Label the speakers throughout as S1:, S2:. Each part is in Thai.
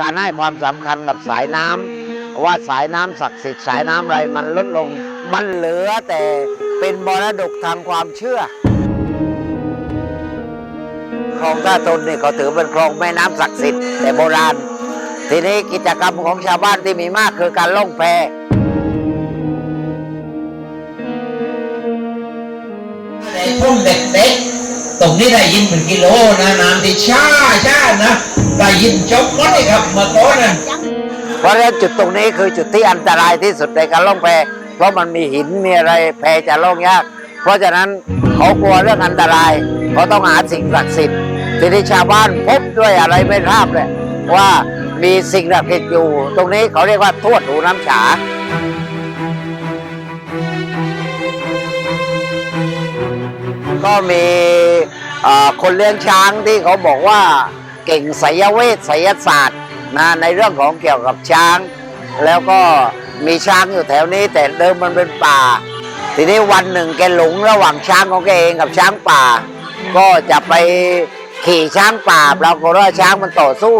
S1: การให้ความสำคัญกับสายน้ำว่าสายน้ำศักดิ์สิทธิ์สายน้ำอะไรมันลดลง มันเหลือแต่เป็นมรดกทางความเชื่อคลองท่าตนนี่เขาถือเป็นคลองแม่น้ำศักดิ์สิทธิ์แต่โบราณ ทีนี้กิจกรรมของชาวบ้านที่มีมากคือการล่องแพ
S2: ในทุ่งเด็กๆ ตรงนี้ได้ยินเป็นกิโลนะน้ำที่ช้าช้านะได้ยินจบหมดเลยครับเมื่อก่อนนั้น
S1: เพราะฉะนั้นจุดตรงนี้คือจุดที่อันตรายที่สุดในการล่องแพเพราะมันมีหินมีอะไรแพจะล่องยาก เพราะฉะนั้นเขากลัวเรื่องอันตรายเขาต้องหาสิ่งศักดิ์สิทธิ์ทีนี้ชาวบ้านพบด้วยอะไรไม่ทราบเลยว่ามีสิ่งศักดิ์สิทธิ์อยู่ ตรงนี้เขาเรียกว่าทวดหูน้ำฉา มีคนเลี้ยงช้างที่เขาบอกว่าเก่งไสยเวทไสยศาสตร์นะในเรื่องของเกี่ยวกับช้าง แล้วก็มีช้างอยู่แถวนี้ แต่เดิมมันเป็นป่า ทีนี้วันหนึ่งแกหลงระหว่างช้างของแกเองกับช้างป่า ก็จะไปขี่ช้างป่าปรากฏว่าช้างมันต่อสู้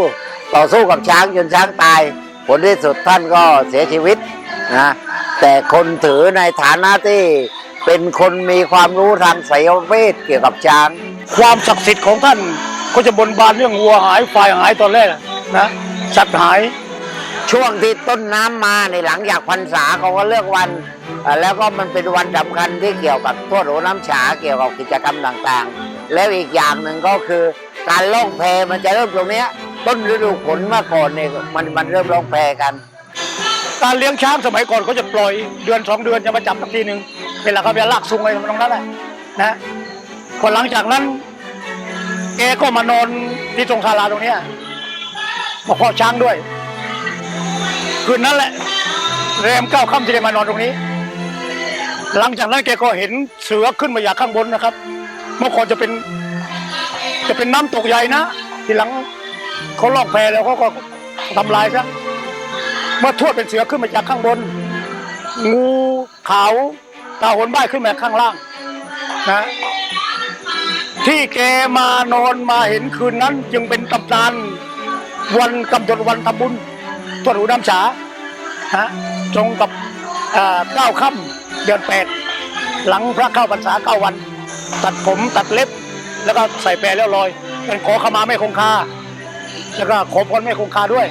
S1: ต่อสู้กับช้างจนช้างตาย ผลที่สุดท่านก็เสียชีวิตนะแต่คนถือในฐานะที่ เป็นคนมีความรู้ทางไสยเวทเกี่ยวกับช้าง
S3: ความศักดิ์สิทธิ์ของท่านก็จะบนบานเรื่องวัวหายควายหายตอนแรกอะนะสัตว์หาย
S1: ช่วงที่ต้นน้ำมาในหลังจากพรรษาเขาก็เลือกวันเอ่อแล้วก็มันเป็นวันสำคัญที่เกี่ยวกับทั่วโหน้ำฉาเกี่ยวกับกิจกรรมต่างๆ แล้วอีกอย่างหนึ่งก็คือการล่องแพมันจะเริ่มตรงเนี้ยต้นฤดูฝนเมื่อก่อนเนี่ยมันมันเริ่มล่องแพกัน
S3: การเลี้ยงช้างสมัยก่อนเขาจะปล่อยเดือนสองเดือนจะมาจับสักทีหนึ่ง เวลาเขาไปลากซุงอะไรตรงนั้นแหละนะพอหลังจากนั้น แกก็มานอนที่ตรงศาลาตรงเนี้ยมาพาะช้างด้วย คืนนั้นแหละแรมเก้าค่ำที่ได้มานอนตรงนี้ หลังจากนั้นแกก็เห็นเสือขึ้นมาจากข้างบนนะครับเมื่อก่อนจะเป็น จะเป็นน้ำตกใหญ่นะทีหลังเขาลอกแพแล้วเขาก็ทำลายซะเมื่อทวดเป็นเสือขึ้นมาจากข้างบน งูขาว ตาหนใบขึ้นมาข้างล่างนะที่แกมานอนมาเห็นคืนนั้น จึงเป็นตำนานวันกำหนดวันทำบุญทวดหูน้ำฉาฮะตรงกับเก้าค่ำเดือนแปดหลังพระเข้าพรรษาเก้าวัน ตัดผมตัดเล็บ แล้วก็ใส่แปรแล้วลอยเป็นขอขมาไม่คงคาแล้วก็ขอพรไม่คงคาด้วย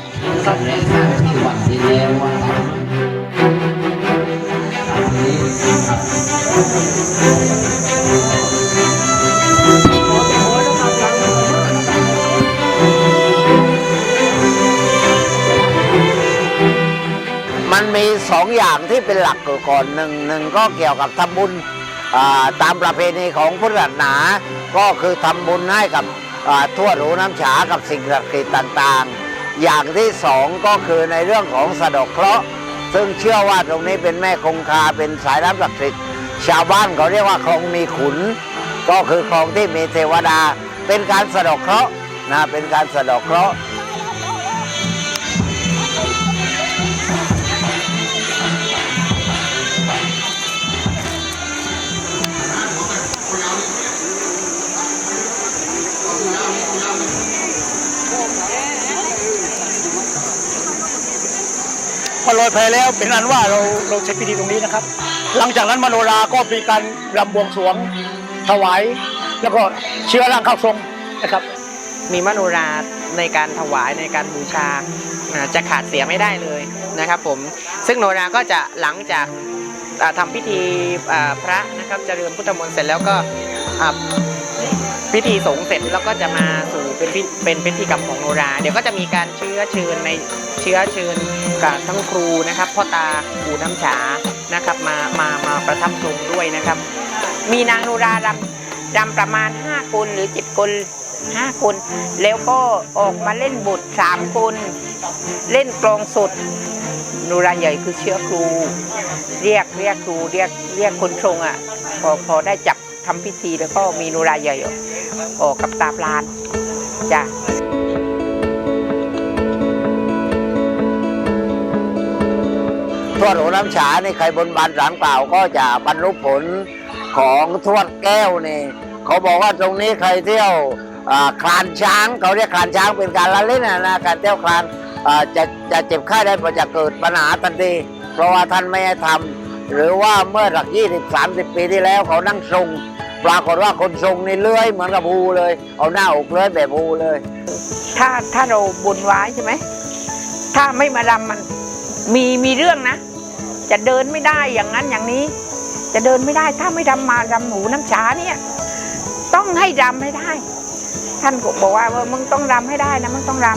S1: มันมีสองอย่างที่เป็นหลักก่อนหนึ่งหนึ่งก็เกี่ยวกับทำบุญตามประเพณีของพุทธศาสนา ก็คือทำบุญให้กับทั่วรูน้ำฉากับสิ่งศักดิ์สิทธิ์ต่างๆ อย่างที่สองก็คือในเรื่องของสะดอกเคราะห์ ซึ่งเชื่อว่าตรงนี้เป็นแม่คงคาเป็นสายน้ำศักดิ์สิทธิ์ชาวบ้านเขาเรียกว่าคลองมีขุน ก็คือคลองที่มีเทวดา เป็นการสะดอกเคราะห์นะเป็นการสะดอกเคราะห์
S3: พอลอยแพแล้วเป็นอันว่าเราเราใช้พิธีตรงนี้นะครับ หลังจากนั้นมโนราก็มีการรำบวงสรวงถวาย แล้วก็เชื้อร่างเข้าทรงนะครับ
S4: มีมโนราในการถวายในการบูชาจะขาดเสียไม่ได้เลยนะครับผมซึ่งโนราก็จะหลังจากทำาพิธีพระนะครับเจริญพุทธมนต์เสร็จแล้วก็อ่า พิธีสงฆ์เสร็จแล้วก็จะมาสู่เป็นพิเป็นพิธีกรรมของโนรา เดี๋ยวก็จะมีการเชื้อเชิญในเชื้อเชิญกับทั้งครูนะครับพ่อตาปู่น้ำฉานะครับมามามาประทับทรงด้วยนะครับ มีนางโนรารำรำประมาณ 5 คนหรือ 7 คน 5 คน แล้วก็ออกมาเล่นบท 3 คน เล่นกลองสดโนราใหญ่คือเชื้อครู เรียกเรียกครูเรียกเรียกคนชงอะพอพอได้จับทำพิธีแล้วก็มีโนราใหญ่ ออกกับตาปลานจ้ะ
S1: ทวดหัวน้ำฉานี่ใครบนบานสารกล่าก็จะบรรลุผลของทวดแก้วนี่เขาบอกว่าตรงนี้ใครเที่ยวคลานช้างเขาเรียกคลานช้างเป็นการละเล่นนะการเที่ยวคลานจะจะเจ็บไข้ได้ป่วยจะเกิดปัญหาทันทีเพราะว่าท่านไม่ให้ทำหรือว่าเมื่อหลักยี่สิบสามสิบปีที่แล้วเขานั่งทรง ปรากฏว่าคนทรงนี่เลื้อยเหมือนกับภูเลย เอาหน้าอกเลื้อยแบบภูเลย
S5: ถ้าถ้าเราบนไว้ใช่ไหม ถ้าไม่มารำมันมีมีเรื่องนะ จะเดินไม่ได้อย่างนั้นอย่างนี้ จะเดินไม่ได้ถ้าไม่รำมารำหมูน้ำชาเนี่ย ต้องให้รำให้ได้ ท่านก็บอกว่าเออมึงต้องรำให้ได้นะมึงต้องร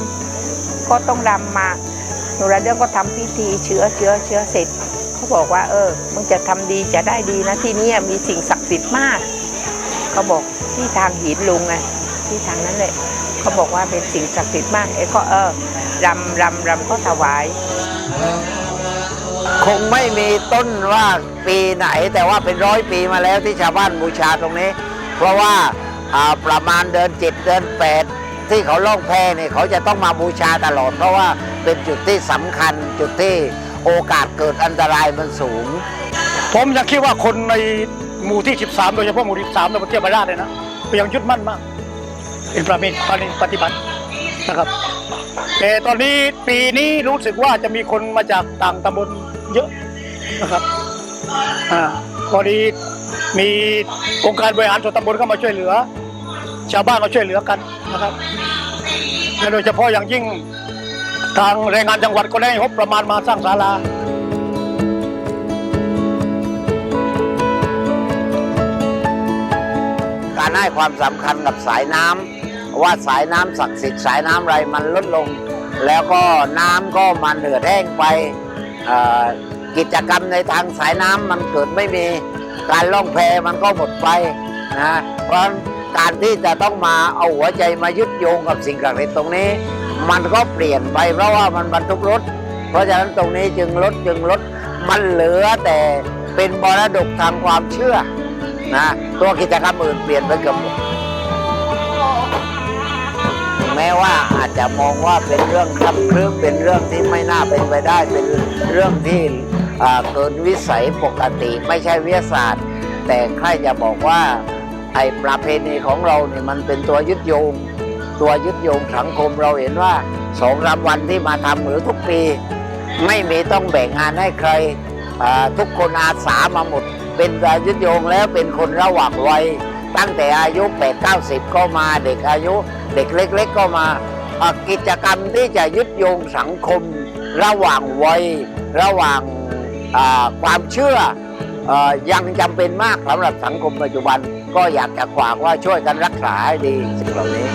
S5: ำก็ต้องรำมาหนูระเรื่องก็ทำพิธีเชื้อเชื้อเชื้อเสร็จเขาบอกว่าเออมึงจะทำดีจะได้ดีนะที่นี่มีสิ่งศักดิ์สิทธิ์มาก เขาบอกที่ทางหินลุงไงที่ทางนั้นเลยเขาบอกว่าเป็นสิ่งศักดิ์สิทธิ์มากเอ้ก็เออรำรำรำก็ถวาย
S1: คงไม่มีต้นว่าปีไหน แต่ว่าเป็นร้อยปีมาแล้วที่ชาวบ้านบูชาตรงนี้ เพราะว่าอ่าประมาณเดือนเจ็ดเดือนแปดที่เขาล่องแพเนี่ยเขาจะต้องมาบูชาตลอด เพราะว่าเป็นจุดที่สำคัญจุดที่โอกาสเกิดอันตรายมันสูง
S3: ผมยังคิดว่าคนใน หมู่ที่ 13 โดยเฉพาะหมู่ที่13ในประเทศบาราชเลยนะยังยึดมั่นมาก เป็นประเพณีปฏิบัตินะครับ แต่ตอนนี้ปีนี้รู้สึกว่าจะมีคนมาจากต่างตำบลเยอะนะครับอ่าพอดีมีองค์การบริหารส่วนตำบลเข้ามาช่วยเหลือ ชาวบ้านก็ช่วยเหลือกันนะครับและโดยเฉพาะอย่างยิ่งทางแรงงานจังหวัดก็ได้งบประมาณมาสร้างศาลาา
S1: รให้ความสำคัญกับสายน้ำว่าสายน้ำศักดิ์สิทธิ์สายน้ำอะไรมันลดลง แล้วก็น้ำก็มันเหือดแห้งไปกิจกรรมในทางสายน้ำมันเกิดไม่มีการล่องแพมันก็หมดไปนะเพราะการที่จะต้องมาเอาหัวใจมายึดโยงกับสิ่งศักดิ์สิทธิ์ตรงนี้ มันก็เปลี่ยนไปเพราะว่ามันบรรทุกรถ เพราะฉะนั้นตรงนี้จึงลดจึงลดมันเหลือแต่เป็นมรดกทางความเชื่อ นะ ตัวกิจกรรมอื่นเปลี่ยนไปเกือบหมดแม้ว่าอาจจะมองว่าเป็นเรื่องคับคลื้มเป็นเรื่องที่ไม่น่าเป็นไปได้ เป็นเรื่องที่เกินวิสัยปกติไม่ใช่วิทยาศาสตร์ แต่ใครจะบอกว่าไอ้ประเพณีของเราเนี่ยมันเป็นตัวยึดโยง ตัวยึดโยงสังคมเราเห็นว่าสองรามวันที่มาทำหรือทุกปี ไม่มีต้องแบ่งงานให้ใครทุกคนอาสามาหมด เป็นการยึดโยงแล้วเป็นคนระหว่างวัยตั้งแต่อายุ 8 9 0 ก็มาเด็กอายุเด็กเล็ก ๆ ก็มาอ่ากิจกรรมที่จะยึดโยงสังคม ระหว่างวัยระหว่างความเชื่ออยังจำเป็นมากสำหรับสังคมปัจจุบัน ก็อยากจะฝากว่าช่วยกันรักษาให้ดีสิ่งเหล่านี้